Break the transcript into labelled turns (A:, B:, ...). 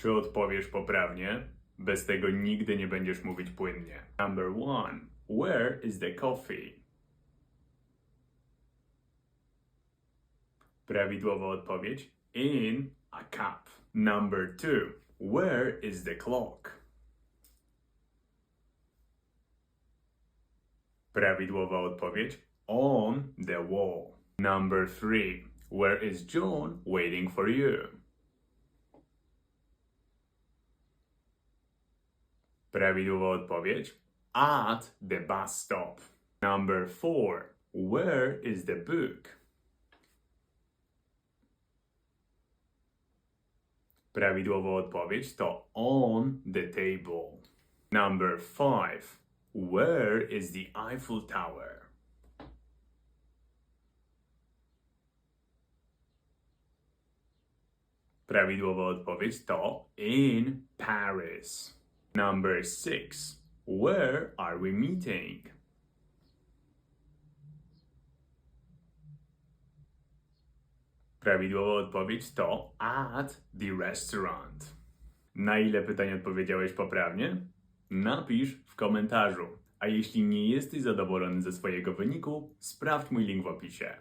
A: Czy odpowiesz poprawnie? Bez tego nigdy nie będziesz mówić płynnie. Number one. Where is the coffee? Prawidłowa odpowiedź in a cup. Number two. Where is the clock? Prawidłowa odpowiedź on the wall. Number three. Where is John waiting for you? Prawidłowa odpowiedź at the bus stop. Number four. Where is the book? Prawidłowa odpowiedź to on the table. Number five. Where is the Eiffel Tower? Prawidłowa odpowiedź to in Paris. Number six. Where are we meeting? Prawidłowa odpowiedź to at the restaurant. Na ile pytań odpowiedziałeś poprawnie? Napisz w komentarzu. A jeśli nie jesteś zadowolony ze swojego wyniku, sprawdź mój link w opisie.